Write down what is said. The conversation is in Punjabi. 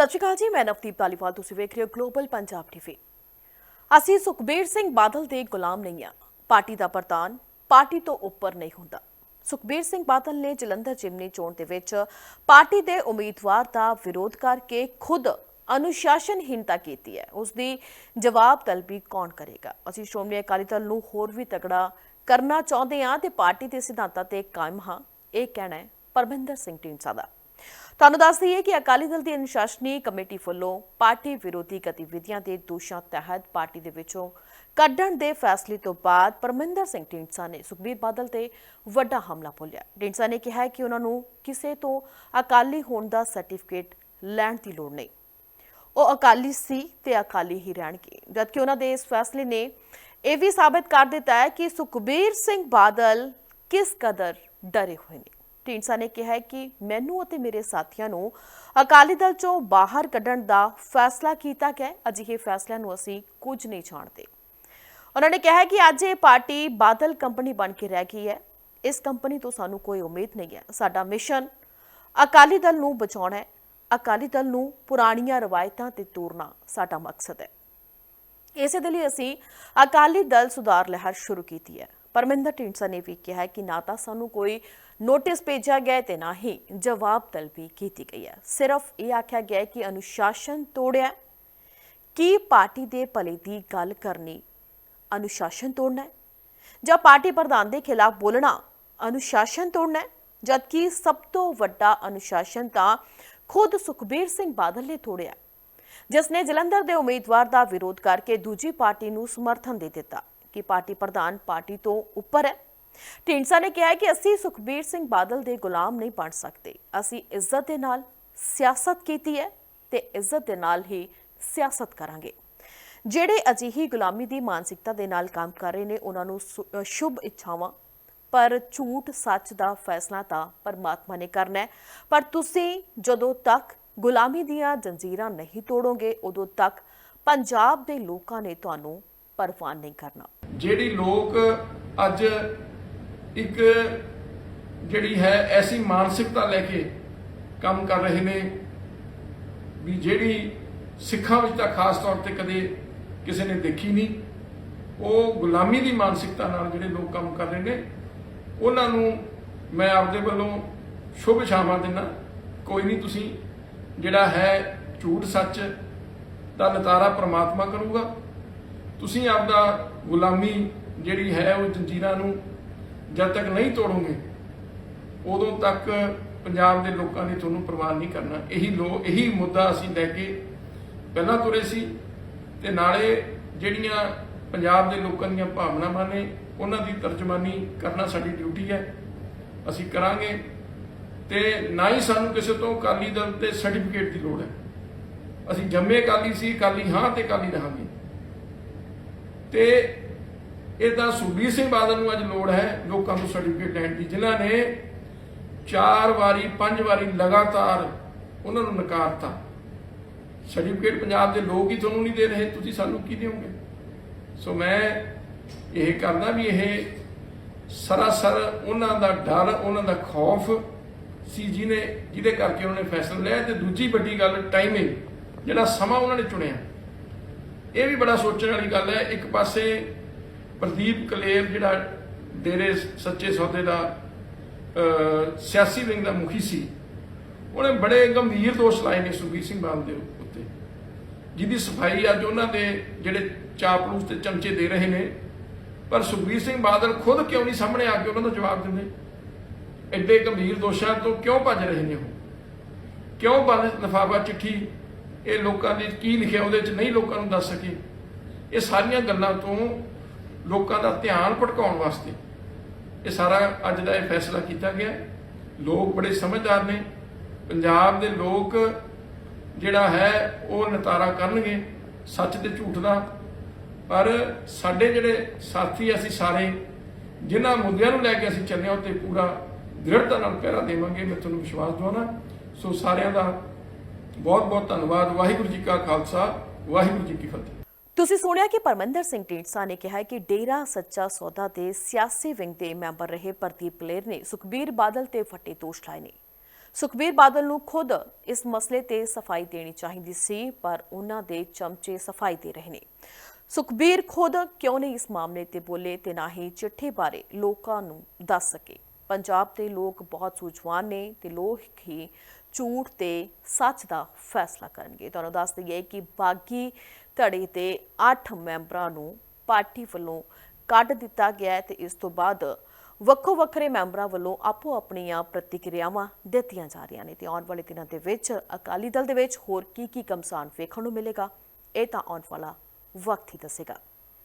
ਸਤਿ ਸ਼੍ਰੀ ਅਕਾਲ ਜੀ, ਮੈਂ ਨਵਦੀਪ ਧਾਲੀਵਾਲ, ਤੁਸੀਂ ਵੇਖ ਰਹੇ ਹੋ ਗਲੋਬਲ ਪੰਜਾਬ ਟੀਵੀ ਅਸੀਂ ਸੁਖਬੀਰ ਸਿੰਘ ਬਾਦਲ ਦੇ ਗੁਲਾਮ ਨਹੀਂ ਆ ਪਾਰਟੀ ਦਾ ਪ੍ਰਧਾਨ ਪਾਰਟੀ ਤੋਂ ਉੱਪਰ ਨਹੀਂ ਹੁੰਦਾ। ਸੁਖਬੀਰ ਸਿੰਘ ਬਾਦਲ ਨੇ ਜਲੰਧਰ ਜਿਮਨੀ ਚੋਣ ਦੇ ਵਿੱਚ ਪਾਰਟੀ ਦੇ ਉਮੀਦਵਾਰ ਦਾ ਵਿਰੋਧ ਕਰਕੇ ਖੁਦ ਅਨੁਸ਼ਾਸਨਹੀਨਤਾ ਕੀਤੀ ਹੈ। ਉਸ ਦੀ ਜਵਾਬ ਤਲਬੀ ਕੌਣ ਕਰੇਗਾ? ਅਸੀਂ ਸ਼੍ਰੋਮਣੀ ਅਕਾਲੀ ਦਲ ਨੂੰ ਹੋਰ ਵੀ ਤਗੜਾ ਕਰਨਾ ਚਾਹੁੰਦੇ ਹਾਂ ਤੇ ਪਾਰਟੀ ਦੇ ਸਿਧਾਂਤਾਂ ਤੇ ਕਾਇਮ ਹਾਂ। ਇਹ ਕਹਿਣਾ ਹੈ ਪਰਮਿੰਦਰ ਸਿੰਘ ਢੀਂਡਸਾ ਦਾ। ਤੁਹਾਨੂੰ ਦੱਸ ਦਈਏ ਕਿ ਅਕਾਲੀ ਦਲ ਦੀ ਅਨੁਸ਼ਾਸਨੀ ਕਮੇਟੀ ਵੱਲੋਂ ਪਾਰਟੀ ਵਿਰੋਧੀ ਗਤੀਵਿਧੀਆਂ ਦੇ ਦੋਸ਼ਾਂ ਤਹਿਤ ਪਾਰਟੀ ਦੇ ਵਿੱਚੋਂ ਕੱਢਣ ਦੇ ਫੈਸਲੇ ਤੋਂ ਬਾਅਦ ਪਰਮਿੰਦਰ ਸਿੰਘ ਢੀਂਡਸਾ ਨੇ ਸੁਖਬੀਰ ਬਾਦਲ ਤੇ ਵੱਡਾ ਹਮਲਾ ਬੋਲਿਆ। ਢੀਂਡਸਾ ਨੇ ਕਿਹਾ ਕਿ ਉਹਨਾਂ ਨੂੰ ਕਿਸੇ ਤੋਂ ਅਕਾਲੀ ਹੋਣ ਦਾ ਸਰਟੀਫਿਕੇਟ ਲੈਣ ਦੀ ਲੋੜ ਨਹੀਂ। ਉਹ ਅਕਾਲੀ ਸੀ ਤੇ ਅਕਾਲੀ ਹੀ ਰਹਿਣਗੇ। ਜਦਕਿ ਉਹਨਾਂ ਦੇ ਇਸ ਫੈਸਲੇ ਨੇ ਇਹ ਵੀ ਸਾਬਤ ਕਰ ਦਿੱਤਾ ਹੈ ਕਿ ਸੁਖਬੀਰ ਸਿੰਘ ਬਾਦਲ ਕਿਸ ਕਦਰ ਡਰੇ ਹੋਏ ਨੇ। ਢੀਂਡਸਾ ਨੇ ਕਿਹਾ ਕਿ ਮੈਨੂੰ ਅਤੇ ਮੇਰੇ ਸਾਥੀਆਂ ਨੂੰ ਅਕਾਲੀ ਦਲ ਚੋਂ ਬਾਹਰ ਕੱਢਣ ਦਾ ਫੈਸਲਾ ਕੀਤਾ ਗਿਆ ਅਜਿਹੇ ਫੈਸਲਿਆਂ ਨੂੰ ਅਸੀਂ ਕੁਝ ਨਹੀਂ ਜਾਣਦੇ। ਉਹਨਾਂ ਨੇ ਕਿਹਾ ਕਿ ਅੱਜ ਇਹ ਪਾਰਟੀ ਬਾਦਲ ਕੰਪਨੀ ਬਣ ਕੇ ਰਹਿ ਗਈ ਹੈ। ਇਸ ਕੰਪਨੀ ਤੋਂ ਸਾਨੂੰ ਕੋਈ ਉਮੀਦ ਨਹੀਂ ਹੈ। ਸਾਡਾ ਮਿਸ਼ਨ ਅਕਾਲੀ ਦਲ ਨੂੰ ਬਚਾਉਣਾ ਹੈ। ਅਕਾਲੀ ਦਲ ਨੂੰ ਪੁਰਾਣੀਆਂ ਰਵਾਇਤਾਂ ਤੇ ਤੋੜਨਾ ਸਾਡਾ ਮਕਸਦ ਹੈ। ਇਸੇ ਦੇ ਲਈ ਅਸੀਂ ਅਕਾਲੀ ਦਲ ਸੁਧਾਰ ਲਹਿਰ ਸ਼ੁਰੂ ਕੀਤੀ ਹੈ। ਪਰਮਿੰਦਰ ਢੀਂਡਸਾ ਨੇ ਵੀ ਕਿਹਾ ਕਿ ਨਾ ਤਾਂ ਸਾਨੂੰ ਕੋਈ ਨੋਟਿਸ ਭੇਜਿਆ ਗਿਆ ਹੈ ਤੇ ਨਾ ਹੀ ਜਵਾਬ ਤਲਬੀ ਕੀਤੀ ਗਈ ਹੈ। ਸਿਰਫ ਇਹ ਆਖਿਆ ਗਿਆ ਕਿ ਅਨੁਸ਼ਾਸਨ ਤੋੜਿਆ ਕੀ ਪਾਰਟੀ ਦੇ ਭਲੇ ਦੀ ਗੱਲ ਕਰਨੀ ਅਨੁਸ਼ਾਸਨ ਤੋੜਨਾ ਹੈ? ਜਾਂ ਪਾਰਟੀ ਪ੍ਰਧਾਨ ਦੇ ਖਿਲਾਫ ਬੋਲਣਾ ਅਨੁਸ਼ਾਸਨ ਤੋੜਨਾ ਹੈ? ਜਦਕਿ ਸਭ ਤੋਂ ਵੱਡਾ ਅਨੁਸ਼ਾਸਨ ਤਾਂ ਖੁਦ ਸੁਖਬੀਰ ਸਿੰਘ ਬਾਦਲ ਨੇ ਤੋੜਿਆ ਜਿਸ ਨੇ ਜਲੰਧਰ ਦੇ ਉਮੀਦਵਾਰ ਦਾ ਵਿਰੋਧ ਕਰਕੇ ਦੂਜੀ ਪਾਰਟੀ ਨੂੰ ਸਮਰਥਨ ਦੇ ਦਿੱਤਾ ਕਿ ਪਾਰਟੀ ਪ੍ਰਧਾਨ ਪਾਰਟੀ ਤੋਂ ਉੱਪਰ ਹੈ। ਢੀਂਡਸਾ ਨੇ ਕਿਹਾ ਕਿ ਅਸੀਂ ਸੁਖਬੀਰ ਸਿੰਘ ਬਾਦਲ ਦੇ ਗੁਲਾਮ ਨਹੀਂ ਬਣ ਸਕਦੇ। ਅਸੀਂ ਇੱਜ਼ਤ ਦੇ ਨਾਲ ਸਿਆਸਤ ਕੀਤੀ ਹੈ ਤੇ ਇੱਜ਼ਤ ਦੇ ਨਾਲ ਹੀ ਸਿਆਸਤ ਕਰਾਂਗੇ। ਜਿਹੜੇ ਅਜਿਹੀ ਗੁਲਾਮੀ ਦੀ ਮਾਨਸਿਕਤਾ ਦੇ ਨਾਲ ਕੰਮ ਕਰ ਰਹੇ ਨੇ, ਉਹਨਾਂ ਨੂੰ ਸ਼ੁਭ ਇੱਛਾਵਾਂ, ਪਰ ਝੂਠ ਸੱਚ ਦਾ ਫੈਸਲਾ ਤਾਂ ਪਰਮਾਤਮਾ ਨੇ ਕਰਨਾ ਹੈ। ਪਰ ਤੁਸੀਂ ਜਦੋਂ ਤੱਕ ਗੁਲਾਮੀ ਦੀਆਂ ਜੰਜੀਰਾਂ ਨਹੀਂ ਤੋੜੋਗੇ, ਉਦੋਂ ਤੱਕ ਪੰਜਾਬ ਦੇ ਲੋਕਾਂ ਨੇ ਤੁਹਾਨੂੰ ਪਰਵਾਹ ਨਹੀਂ ਕਰਨਾ। ਜਿਹੜੀ ਲੋਕ ਅੱਜ ਇੱਕ ਜਿਹੜੀ ਹੈ ਐਸੀ ਮਾਨਸਿਕਤਾ ਲੈ ਕੇ ਕੰਮ ਕਰ ਰਹੇ ਨੇ ਵੀ ਜਿਹੜੀ ਸਿੱਖਾਂ ਵਿੱਚ ਤਾਂ ਖਾਸ ਤੌਰ ਤੇ ਕਦੇ ਕਿਸੇ ਨੇ ਦੇਖੀ ਨਹੀਂ। ਉਹ ਗੁਲਾਮੀ ਦੀ ਮਾਨਸਿਕਤਾ ਨਾਲ ਜਿਹੜੇ ਲੋਕ ਕੰਮ ਕਰ ਰਹੇ ਨੇ, ਉਹਨਾਂ ਨੂੰ ਮੈਂ ਆਪਦੇ ਵੱਲੋਂ ਸ਼ੁਭ ਸ਼ਾਮਾਂ ਦਿੰਦਾ, ਕੋਈ ਨਹੀਂ ਤੁਸੀਂ ਜਿਹੜਾ ਹੈ ਝੂਠ ਸੱਚ ਦਾ ਨਤਾਰਾ ਪ੍ਰਮਾਤਮਾ ਕਰੂਗਾ। ਤੁਸੀਂ ਆਪਦਾ ਗੁਲਾਮੀ ਜਿਹੜੀ ਹੈ ਉਹ ਜੰਜੀਰਾਂ ਨੂੰ ਜਦ ਤੱਕ ਨਹੀਂ ਤੋੜੋਗੇ, ਉਦੋਂ ਤੱਕ ਪੰਜਾਬ ਦੇ ਲੋਕਾਂ ਨੇ ਤੁਹਾਨੂੰ ਪ੍ਰਵਾਨ ਨਹੀਂ ਕਰਨਾ। ਇਹੀ ਲੋ, ਇਹੀ ਮੁੱਦਾ ਅਸੀਂ ਲੈ ਕੇ ਪਹਿਲਾਂ ਤੁਰੇ ਸੀ ਤੇ ਨਾਲੇ ਜਿਹੜੀਆਂ ਪੰਜਾਬ ਦੇ ਲੋਕਾਂ ਦੀਆਂ ਭਾਵਨਾਵਾਂ ਨੇ, ਉਹਨਾਂ ਦੀ ਤਰਜਮਾਨੀ ਕਰਨਾ ਸਾਡੀ ਡਿਊਟੀ ਹੈ। ਅਸੀਂ ਕਰਾਂਗੇ ਤੇ ਨਾ ਹੀ ਸਾਨੂੰ ਕਿਸੇ ਤੋਂ ਅਕਾਲੀ ਦਲ ਤੇ ਸਰਟੀਫਿਕੇਟ ਦੀ ਲੋੜ ਹੈ। ਅਸੀਂ ਜੰਮੇ ਅਕਾਲੀ ਸੀ, ਅਕਾਲੀ ਹਾਂ ਤੇ ਅਕਾਲੀ ਰਹਾਂਗੇ। ਤੇ ਇਹ ਤਾਂ ਸੁਖਬੀਰ ਸਿੰਘ ਬਾਦਲ ਨੂੰ ਅੱਜ ਲੋੜ ਹੈ, ਲੋਕਾਂ ਨੂੰ ਸਰਟੀਫਿਕੇਟ ਲੈਣ ਦੀ। ਜਿਨ੍ਹਾਂ ਨੇ ਚਾਰ ਵਾਰੀ, ਪੰਜ ਵਾਰੀ ਲਗਾਤਾਰ ਉਹਨਾਂ ਨੂੰ ਨਕਾਰਤਾ। ਸਰਟੀਫਿਕੇਟ ਪੰਜਾਬ ਦੇ ਲੋਕ ਹੀ ਤੁਹਾਨੂੰ ਨਹੀਂ ਦੇ ਰਹੇ, ਤੁਸੀਂ ਸਾਨੂੰ ਕੀ ਦਿਓਗੇ? ਸੋ ਮੈਂ ਇਹ ਕਰਦਾ ਵੀ ਇਹ ਸਰਾਸਰ ਉਹਨਾਂ ਦਾ ਡਰ, ਉਹਨਾਂ ਦਾ ਖੌਫ ਸੀ ਜਿਹਨੇ, ਜਿਹਦੇ ਕਰਕੇ ਉਹਨਾਂ ਨੇ ਫੈਸਲਾ ਲਿਆ। ਤੇ ਦੂਜੀ ਵੱਡੀ ਗੱਲ ਟਾਈਮਿੰਗ ਜਿਹੜਾ ਸਮਾਂ ਉਹਨਾਂ ਨੇ ਚੁਣਿਆ। ਇਹ ਵੀ ਬੜਾ ਸੋਚਣ ਵਾਲੀ ਗੱਲ ਹੈ, ਇੱਕ ਪਾਸੇ ਪ੍ਰਦੀਪ ਕਲੇਰ, ਜਿਹੜਾ ਡੇਰੇ ਸੱਚੇ ਸੌਦੇ ਦਾ ਸਿਆਸੀ ਵਿੰਗ ਦਾ ਮੁਖੀ ਸੀ, ਉਹਨੇ ਬੜੇ ਗੰਭੀਰ ਦੋਸ਼ ਲਾਏ ਨੇ ਸੁਖਬੀਰ ਸਿੰਘ ਬਾਦਲ ਦੇ ਉੱਤੇ, ਜਿਹਦੀ ਸਫ਼ਾਈ ਅੱਜ ਉਹਨਾਂ ਦੇ ਜਿਹੜੇ ਚਾਪਲੂਸ ਤੇ ਚਮਚੇ ਦੇ ਰਹੇ ਨੇ, ਪਰ ਸੁਖਬੀਰ ਸਿੰਘ ਬਾਦਲ ਖੁਦ ਕਿਉਂ ਨਹੀਂ ਸਾਹਮਣੇ ਆ ਕੇ ਉਹਨਾਂ ਦਾ ਜਵਾਬ ਦਿੰਦੇ? ਐਡੇ ਗੰਭੀਰ ਦੋਸ਼ਾਂ ਤੋਂ ਕਿਉਂ ਭੱਜ ਰਹੇ ਨੇ ਉਹ? ਕਿਉਂ ਬੰਦ ਲਫਾਫਾ ਚਿੱਠੀ ਇਹ ਲੋਕਾਂ ਨੇ ਕੀ ਲਿਖਿਆ, ਉਹਦੇ ਚ ਨਹੀਂ ਲੋਕਾਂ ਨੂੰ ਦੱਸ ਸਕੇ? ਇਹ ਸਾਰੀਆਂ ਗੱਲਾਂ ਤੋਂ ਲੋਕਾਂ ਦਾ ਧਿਆਨ ਭਟਕਾਉਣ ਵਾਸਤੇ। ਇਹ ਸਾਰਾ ਅੱਜ ਦਾ ਇਹ ਫੈਸਲਾ ਕੀਤਾ ਗਿਆ ਲੋਕ ਬੜੇ ਸਮਝਦਾਰ ਨੇ। ਪੰਜਾਬ ਦੇ ਲੋਕ ਜਿਹੜਾ ਹੈ, ਉਹ ਨਤਾਰਾ ਕਰਨਗੇ। ਸੱਚ ਤੇ ਝੂਠ ਦਾ। ਪਰ ਸਾਡੇ ਜਿਹੜੇ ਸਾਥੀ ਅਸੀਂ ਸਾਰੇ, ਜਿਨ੍ਹਾਂ ਮੁੱਦਿਆਂ ਨੂੰ ਲੈ ਕੇ ਅਸੀਂ ਚੱਲੇ ਹਾਂ ਉਹ ਤੇ ਪੂਰਾ ਦ੍ਰਿੜਤਾ ਨਾਲ ਪਹਿਰਾ ਦੇਵਾਂਗੇ। ਮੈਂ ਤੁਹਾਨੂੰ ਵਿਸ਼ਵਾਸ ਦਵਾਉਣਾ। ਸੋ ਸਾਰਿਆਂ ਦਾ ਬਹੁਤ ਬਹੁਤ ਧੰਨਵਾਦ। ਵਾਹਿਗੁਰੂ ਜੀ ਕਾ ਖਾਲਸਾ, ਵਾਹਿਗੁਰੂ ਜੀ ਕੀ ਫਤਿਹ। ਤੁਸੀਂ ਸੁਣਿਆ ਕਿ ਪਰਮਿੰਦਰ ਸਿੰਘ ਢੀਂਡਸਾ ਨੇ ਕਿਹਾ ਕਿ ਡੇਰਾ ਸੱਚਾ ਸੌਦਾ ਦੇ ਸਿਆਸੀ ਵਿੰਗ ਦੇ ਮੈਂਬਰ ਰਹੇ ਪ੍ਰਦੀਪ ਲੇਰ ਨੇ ਸੁਖਬੀਰ ਬਾਦਲ ਤੇ ਫੱਟੇ ਦੋਸ਼ ਲਾਏ ਨੇ। ਸੁਖਬੀਰ ਬਾਦਲ ਨੂੰ ਖੁਦ ਇਸ ਮਸਲੇ ਤੇ ਸਫ਼ਾਈ ਦੇਣੀ ਚਾਹੀਦੀ ਸੀ, ਪਰ ਉਹਨਾਂ ਦੇ ਚਮਚੇ ਸਫ਼ਾਈ ਦੇ ਰਹੇ ਨੇ। ਸੁਖਬੀਰ ਖੁਦ ਕਿਉਂ ਨਹੀਂ ਇਸ ਮਾਮਲੇ ਤੇ ਬੋਲੇ ਤੇ ਨਾ ਹੀ ਚਿੱਠੀ ਬਾਰੇ ਲੋਕਾਂ ਨੂੰ ਦੱਸ ਸਕੇ। ਪੰਜਾਬ ਦੇ ਲੋਕ ਬਹੁਤ ਸੂਝਵਾਨ ਨੇ ਤੇ ਲੋਕ ਹੀ ਝੂਠ ਤੇ ਸੱਚ ਦਾ ਫੈਸਲਾ ਕਰਨਗੇ। ਤੁਹਾਨੂੰ ਦੱਸ ਦਈਏ ਕਿ ਬਾਗੀ ਧੜੇ ਦੇ 8 ਮੈਂਬਰਾਂ ਨੂੰ ਪਾਰਟੀ ਵੱਲੋਂ ਕੱਢ ਦਿੱਤਾ ਗਿਆ ਹੈ ਤੇ ਇਸ ਤੋਂ ਬਾਅਦ ਵੱਖੋ ਵੱਖਰੇ ਮੈਂਬਰਾਂ ਵੱਲੋਂ ਆਪੋ ਆਪਣੀਆਂ ਪ੍ਰਤੀਕਿਰਿਆਵਾਂ ਦਿੱਤੀਆਂ ਜਾ ਰਹੀਆਂ ਨੇ ਤੇ ਆਉਣ ਵਾਲੇ ਦਿਨਾਂ ਦੇ ਵਿੱਚ ਅਕਾਲੀ ਦਲ ਦੇ ਵਿੱਚ ਹੋਰ ਕੀ ਕੀ ਕਮਸਾਨ ਵੇਖਣ ਨੂੰ ਮਿਲੇਗਾ, ਇਹ ਤਾਂ ਆਉਣ ਵਾਲਾ ਵਕਤ ਹੀ ਦੱਸੇਗਾ।